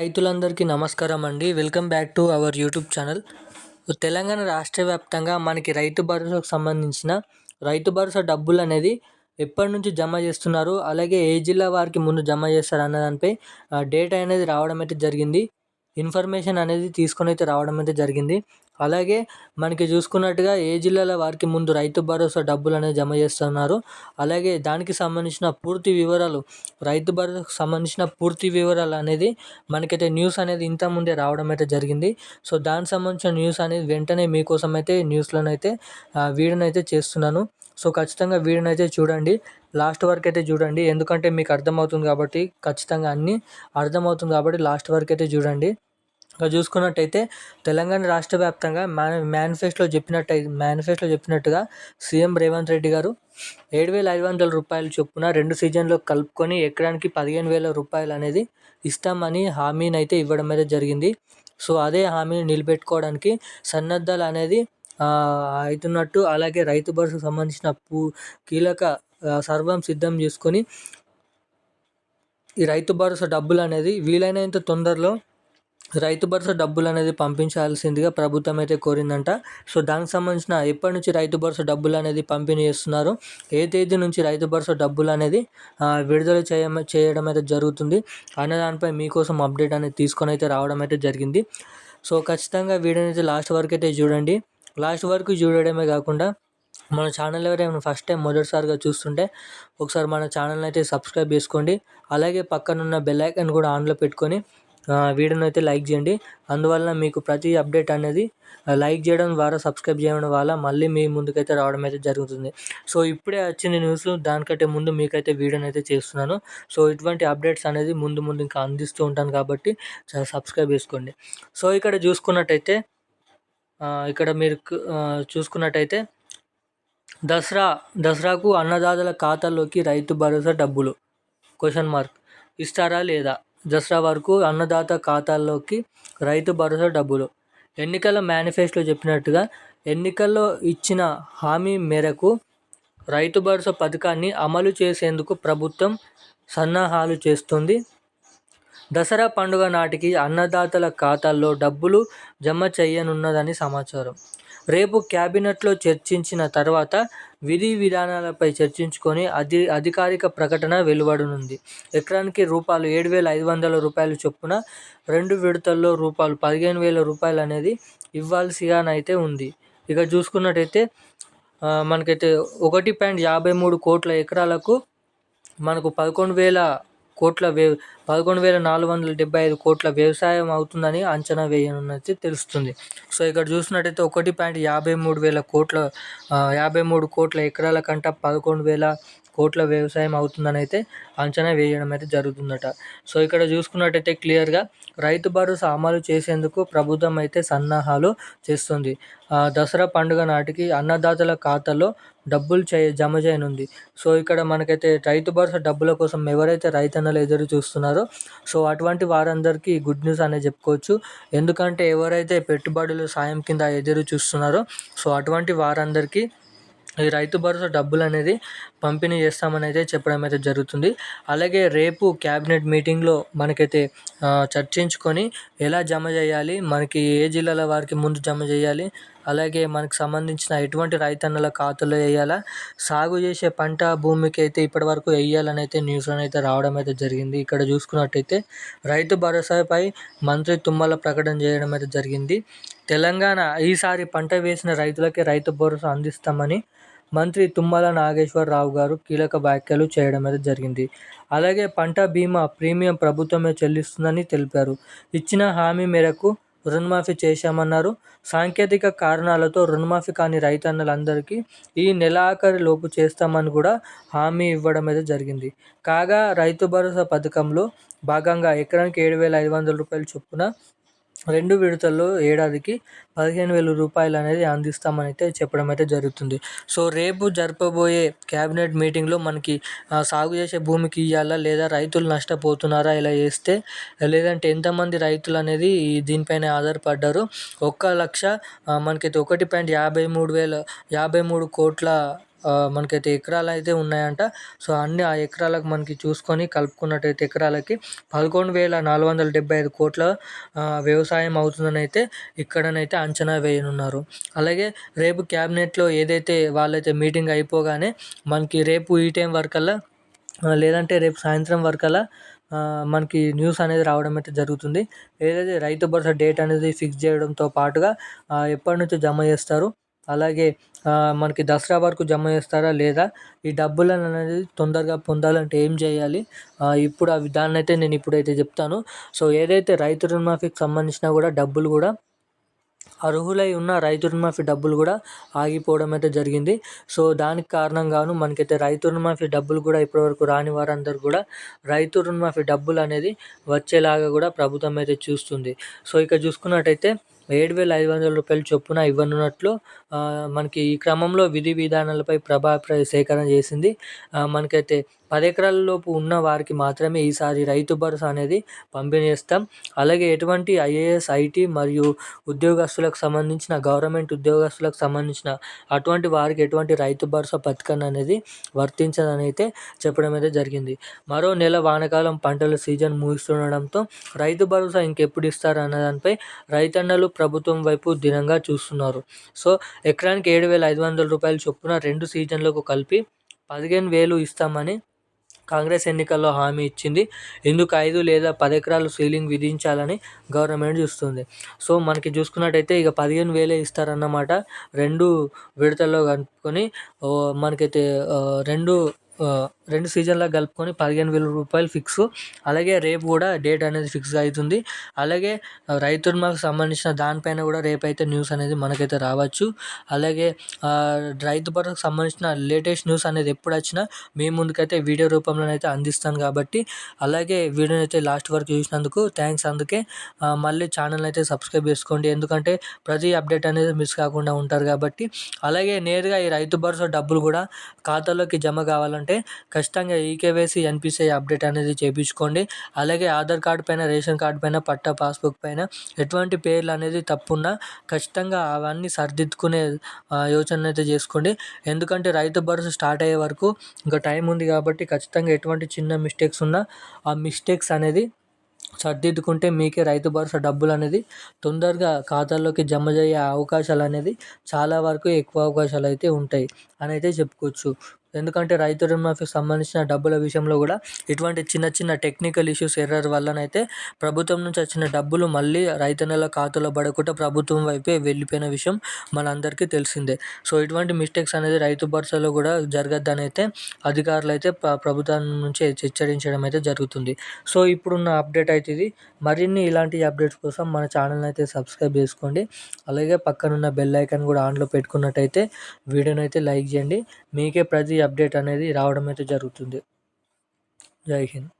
రైతులందరికీ నమస్కారం అండి. Welcome back to our YouTube channel. Telangana రాష్ట్ర వ్యాప్తంగా మనకి రైతు భరోసాకు సంబంధించిన రైతు భరోసా డబ్బులు అనేది ఎప్పటి నుంచి జమ చేస్తున్నారు? అలాగే ఏ జిల్లా వారికి ముందు జమ చేస్తారు అన్న దానిపై డేటా అనేది రావడం అయితే జరిగింది. ఇన్ఫర్మేషన్ అనేది తీసుకొని అయితే రావడం అయితే జరిగింది. అలాగే మనకి చూసుకున్నట్టుగా ఏ జిల్లాల వారికి ముందు రైతు భరోసా డబ్బులు అనేది జమ చేస్తున్నారు. అలాగే దానికి సంబంధించిన పూర్తి వివరాలు రైతు భరోసాకు సంబంధించిన పూర్తి వివరాలు అనేది మనకైతే న్యూస్ అనేది ఇంత ముందే రావడం అయితే జరిగింది. సో దానికి సంబంధించిన న్యూస్ అనేది వెంటనే మీకోసం అయితే న్యూస్లోనైతే వీడియోని అయితే చేస్తున్నాను. సో ఖచ్చితంగా వీడియోని అయితే చూడండి. లాస్ట్ వరకు అయితే చూడండి. ఎందుకంటే మీకు అర్థమవుతుంది కాబట్టి ఖచ్చితంగా అన్నీ అర్థమవుతుంది కాబట్టి లాస్ట్ వరకు అయితే చూడండి. ఇంకా చూసుకున్నట్టయితే తెలంగాణ రాష్ట్ర వ్యాప్తంగా మేన మేనిఫెస్టోలో చెప్పినట్టు మేనిఫెస్టోలో చెప్పినట్టుగా సీఎం రేవంత్ రెడ్డి గారు ఏడు వేల ఐదు వందల రూపాయలు చొప్పున రెండు సీజన్లో కలుపుకొని ఎకరానికి పదిహేను వేల రూపాయలు అనేది ఇస్తామని హామీని అయితే ఇవ్వడం అయితే జరిగింది. సో అదే హామీని నిలబెట్టుకోవడానికి సన్నద్ధాలు అనేది అవుతున్నట్టు అలాగే రైతు భరోసాకు సంబంధించిన పూ కీలక సర్వం సిద్ధం చేసుకొని ఈ రైతు భరోసా డబ్బులు అనేది వీలైనంత తొందరలో రైతు భరోసా డబ్బులు అనేది పంపించాల్సిందిగా ప్రభుత్వం అయితే కోరిందంట. సో దానికి సంబంధించిన ఎప్పటి నుంచి రైతు భరోసా డబ్బులు అనేది పంపిణీ చేస్తున్నారు ఏ తేదీ నుంచి రైతు భరోసా డబ్బులు అనేది విడుదల చేయ చేయడం అయితే జరుగుతుంది అనే దానిపై మీకోసం అప్డేట్ అనేది తీసుకొని అయితే రావడం అయితే జరిగింది. సో ఖచ్చితంగా వీడియోని అయితే లాస్ట్ వరకు అయితే చూడండి. లాస్ట్ వరకు చూడడమే కాకుండా మన ఛానల్ ఎవరైనా ఫస్ట్ టైం మొదటిసారిగా చూస్తుంటే ఒకసారి మన ఛానల్ని అయితే సబ్స్క్రైబ్ చేసుకోండి. అలాగే పక్కనున్న బెల్ ఐకాన్ కూడా ఆన్లో పెట్టుకొని వీడియోని అయితే లైక్ చేయండి. అందువల్ల మీకు ప్రతి అప్డేట్ అనేది లైక్ చేయడం ద్వారా సబ్స్క్రైబ్ చేయడం వల్ల మళ్ళీ మీ ముందుకైతే రావడం అయితే జరుగుతుంది. సో ఇప్పుడే వచ్చిన న్యూస్ దానికంటే ముందు మీకైతే వీడియోని అయితే చేస్తున్నాను. సో ఇటువంటి అప్డేట్స్ అనేది ముందు ముందు ఇంకా అందిస్తూ ఉంటాను కాబట్టి సబ్స్క్రైబ్ చేసుకోండి. సో ఇక్కడ చూసుకున్నట్టయితే ఇక్కడ మీరు చూసుకున్నట్టయితే దసరా దసరాకు అన్నదాతల ఖాతాలోకి రైతు భరోసా డబ్బులు? క్వశ్చన్ మార్క్ ఇస్తారా లేదా? దసరా వరకు అన్నదాత ఖాతాల్లోకి రైతు భరోసా డబ్బులు. ఎన్నికల మేనిఫెస్టోలో చెప్పినట్టుగా ఎన్నికల్లో ఇచ్చిన హామీ మేరకు రైతు భరోసా పథకాన్ని అమలు చేసేందుకు ప్రభుత్వం సన్నాహాలు చేస్తుంది. దసరా పండుగ నాటికి అన్నదాతల ఖాతాల్లో డబ్బులు జమ చేయనున్నదని సమాచారం. రేపు క్యాబినెట్లో చర్చించిన తర్వాత విధి విధానాలపై చర్చించుకొని అధి అధికారిక ప్రకటన వెలువడనుంది. ఎకరానికి రూపాయలు ఏడు వేల ఐదు వందల రూపాయలు చొప్పున రెండు విడతల్లో రూపాయలు పదిహేను వేల రూపాయలు అనేది ఇవ్వాల్సిగానైతే ఉంది. ఇక చూసుకున్నట్టయితే మనకైతే ఒకటి పాయింట్ యాభై మూడు కోట్ల ఎకరాలకు మనకు పదకొండు వేల కోట్ల వ్య పదకొండు వేల నాలుగు వందల డెబ్బై ఐదు కోట్ల వ్యవసాయం అవుతుందని అంచనా వేయనున్నది తెలుస్తుంది. సో ఇక్కడ చూసినట్టయితే ఒకటి పాయింట్ యాభై మూడు వేల కోట్ల యాభై మూడు కోట్ల ఎకరాల కంట పదకొండు వేల కోట్ల వ్యవసాయం అవుతుందని అయితే అంచనా వేయడం అయితే జరుగుతుందట. సో ఇక్కడ చూసుకున్నట్టయితే క్లియర్గా రైతు భరోసా అమలు చేసేందుకు ప్రభుత్వం అయితే సన్నాహాలు చేస్తుంది. దసరా పండుగ నాటికి అన్నదాతల ఖాతాలో డబ్బులు చే జమ చేయనుంది. సో ఇక్కడ మనకైతే రైతు భరోసా డబ్బుల కోసం ఎవరైతే రైతన్నలు ఎదురు చూస్తున్నారో సో అటువంటి వారందరికీ గుడ్ న్యూస్ అనేది చెప్పుకోవచ్చు. ఎందుకంటే ఎవరైతే పెట్టుబడులు సాయం కింద ఎదురు చూస్తున్నారో సో అటువంటి వారందరికీ ఈ రైతు భరోసా డబ్బులు అనేది పంపిణీ చేస్తామని అయితే చెప్పడం అయితే జరుగుతుంది. అలాగే రేపు క్యాబినెట్ మీటింగ్లో మనకైతే చర్చించుకొని ఎలా జమ చేయాలి మనకి ఏ జిల్లాల వారికి ముందు జమ చేయాలి అలాగే మనకు సంబంధించిన ఎటువంటి రైతన్నల ఖాతాలో వేయాలా సాగు చేసే పంట భూమికి అయితే ఇప్పటి వరకు వేయాలని అయితే న్యూస్లో అయితే రావడం అయితే జరిగింది. ఇక్కడ చూసుకున్నట్టయితే రైతు భరోసాపై మంత్రి తుమ్మల ప్రకటన చేయడం అయితే జరిగింది. తెలంగాణ ఈసారి పంట వేసిన రైతులకి రైతు భరోసా అందిస్తామని మంత్రి తుమ్మల నాగేశ్వరరావు గారు కీలక వ్యాఖ్యలు చేయడం అయితే జరిగింది. అలాగే పంట బీమా ప్రీమియం ప్రభుత్వమే చెల్లిస్తుందని తెలిపారు. ఇచ్చిన హామీ మేరకు రుణమాఫీ చేశామన్నారు. సాంకేతిక కారణాలతో రుణమాఫీ కాని రైతన్నలందరికీ ఈ నెలాఖరి లోపు చేస్తామని కూడా హామీ ఇవ్వడం అయితే జరిగింది. కాగా రైతు భరోసా పథకంలో భాగంగా ఎకరానికి ఏడు వేల ఐదు వందల రూపాయలు చొప్పున రెండు విడతల్లో ఏడాదికి పదిహేను వేల రూపాయలు అనేది అందిస్తామని అయితే చెప్పడం అయితే జరుగుతుంది. సో రేపు జరపబోయే క్యాబినెట్ మీటింగ్లో మనకి సాగు చేసే భూమికి ఇవ్వాలా లేదా రైతులు నష్టపోతున్నారా? ఇలా చేస్తే లేదంటే ఎంతమంది రైతులు అనేది దీనిపైన ఆధారపడ్డారు? ఒక్క లక్ష మనకైతే ఒకటి పాయింట్ యాభై మూడు వేల యాభై మూడు కోట్ల మనకైతే ఎకరాలు అయితే ఉన్నాయంట. సో అన్ని ఆ ఎకరాలకు మనకి చూసుకొని కలుపుకున్నట్టయితే ఎకరాలకి పదకొండు వేల నాలుగు వందల డెబ్బై ఐదు కోట్ల వ్యవసాయం అవుతుందని అయితే ఇక్కడనైతే అంచనా వేయనున్నారు. అలాగే రేపు క్యాబినెట్లో ఏదైతే వాళ్ళైతే మీటింగ్ అయిపోగానే మనకి రేపు ఈ టైం వరకల్లా లేదంటే రేపు సాయంత్రం వరకల్లా మనకి న్యూస్ అనేది రావడం అయితే జరుగుతుంది. ఏదైతే రైతు భరోసా డేట్ అనేది ఫిక్స్ చేయడంతో పాటుగా ఎప్పటి నుంచో జమ చేస్తారు. అలాగే మనకి దసరా వరకు జమ చేస్తారా లేదా? ఈ డబ్బులను అనేది తొందరగా పొందాలంటే ఏం చేయాలి? ఇప్పుడు ఆ విధానం అయితే నేను ఇప్పుడైతే చెప్తాను. సో ఏదైతే రైతు రుణమాఫీకి సంబంధించిన కూడా డబ్బులు కూడా అర్హులై ఉన్న రైతు రుణమాఫీ డబ్బులు కూడా ఆగిపోవడం అయితే జరిగింది. సో దానికి కారణంగాను మనకైతే రైతు రుణమాఫీ డబ్బులు కూడా ఇప్పటివరకు రాని వారందరూ కూడా రైతు రుణమాఫీ డబ్బులు అనేది వచ్చేలాగా కూడా ప్రభుత్వం అయితే చూస్తుంది. సో ఇక చూసుకున్నట్టయితే ఏడు వేల ఐదు వందల రూపాయలు చొప్పున ఇవ్వనున్నట్లు మనకి ఈ క్రమంలో విధి విధానాలపై ప్రభావ సేకరణ చేసింది. మనకైతే పది ఎకరాల లోపు ఉన్న వారికి మాత్రమే ఈసారి రైతు భరోసా అనేది పంపిణీ చేస్తాం అలాగే ఎటువంటి ఐఏఎస్ ఐటీ మరియు ఉద్యోగస్తులకు సంబంధించిన గవర్నమెంట్ ఉద్యోగస్తులకు సంబంధించిన అటువంటి వారికి ఎటువంటి రైతు భరోసా పథకం అనేది వర్తించదని అయితే చెప్పడం అయితే జరిగింది. మరో నెల వానకాలం పంటల సీజన్ ముగిస్తుండడంతో రైతు భరోసా ఇంకెప్పుడు ఇస్తారు అన్న దానిపై రైతన్నలు ప్రభుత్వం వైపు దినంగా చూస్తున్నారు. సో ఎకరానికి ఏడు వేల ఐదు వందల రూపాయలు చొప్పున రెండు సీజన్లకు కలిపి పదిహేను వేలు ఇస్తామని కాంగ్రెస్ ఎన్నికల్లో హామీ ఇచ్చింది. ఇందుకు ఐదు లేదా పది ఎకరాలు సీలింగ్ విధించాలని గవర్నమెంట్ చూస్తుంది. సో మనకి చూసుకున్నట్టయితే ఇక పదిహేను వేలే ఇస్తారన్నమాట. రెండు విడతల్లో కనుక్కొని మనకైతే రెండు రెండు సీజన్లో కలుపుకొని పదిహేను వేల రూపాయలు ఫిక్స్. అలాగే రేపు కూడా డేట్ అనేది ఫిక్స్ అవుతుంది అలాగే రైతు సంబంధించిన దానిపైన కూడా రేపు అయితే న్యూస్ అనేది మనకైతే రావచ్చు. అలాగే రైతు భరోసాకు సంబంధించిన లేటెస్ట్ న్యూస్ అనేది ఎప్పుడు వచ్చినా మీ ముందుకైతే వీడియో రూపంలోనైతే అందిస్తాను కాబట్టి అలాగే వీడియోని అయితే లాస్ట్ వరకు చూసినందుకు థ్యాంక్స్ అందుకే. మళ్ళీ ఛానల్ అయితే సబ్స్క్రైబ్ చేసుకోండి. ఎందుకంటే ప్రతి అప్డేట్ అనేది మిస్ కాకుండా ఉంటారు కాబట్టి అలాగే నేరుగా ఈ రైతు భరోసా డబ్బులు కూడా ఖాతాలోకి జమ కావాలంటే అంటే ఖచ్చితంగా ఈకేవైసీ ఎన్పిసిఐ అప్డేట్ అనేది చేయించుకోండి అలాగే ఆధార్ కార్డు పైన రేషన్ కార్డు పైన పట్టా పాస్బుక్ పైన ఎటువంటి పేర్లు అనేది తప్పున్నా ఖచ్చితంగా అవన్నీ సరిదిద్దుకునే యోచన అయితే చేసుకోండి. ఎందుకంటే రైతు భరోసా స్టార్ట్ అయ్యే వరకు ఇంకా టైం ఉంది కాబట్టి ఖచ్చితంగా ఎటువంటి చిన్న మిస్టేక్స్ ఉన్నా ఆ మిస్టేక్స్ అనేది సర్దిద్దుకుంటే మీకే రైతు భరోసా డబ్బులు అనేది తొందరగా ఖాతాల్లోకి జమ అయ్యే అవకాశాలు అనేది చాలా వరకు ఎక్కువ అవకాశాలు అయితే ఉంటాయి. అని అయితే చెప్పుకోవచ్చు. ఎందుకంటే రైతు రుణమాఫీకి సంబంధించిన డబ్బుల విషయంలో కూడా ఇటువంటి చిన్న చిన్న టెక్నికల్ ఇష్యూస్ ఎర్రర్ వల్లనైతే ప్రభుత్వం నుంచి వచ్చిన డబ్బులు మళ్ళీ రైతన్నల ఖాతాలో పడకుండా ప్రభుత్వం వైపే వెళ్ళిపోయిన విషయం మనందరికీ తెలిసిందే. సో ఇటువంటి మిస్టేక్స్ అనేది రైతు భరోసాలో కూడా జరగద్దని అయితే అధికారులు అయితే ప్రభుత్వం నుంచి హెచ్చరించడం అయితే జరుగుతుంది. సో ఇప్పుడున్న అప్డేట్ అయితే ఇది. మరిన్ని ఇలాంటి అప్డేట్స్ కోసం మన ఛానల్ని అయితే సబ్స్క్రైబ్ చేసుకోండి. అలాగే పక్కనున్న బెల్ ఐకాన్ కూడా ఆన్లో పెట్టుకున్నట్టయితే వీడియోని అయితే లైక్ చేయండి. మీకే ప్రతి అప్డేట్ అనేది రావడం అయితే జరుగుతుంది. జై హింద్.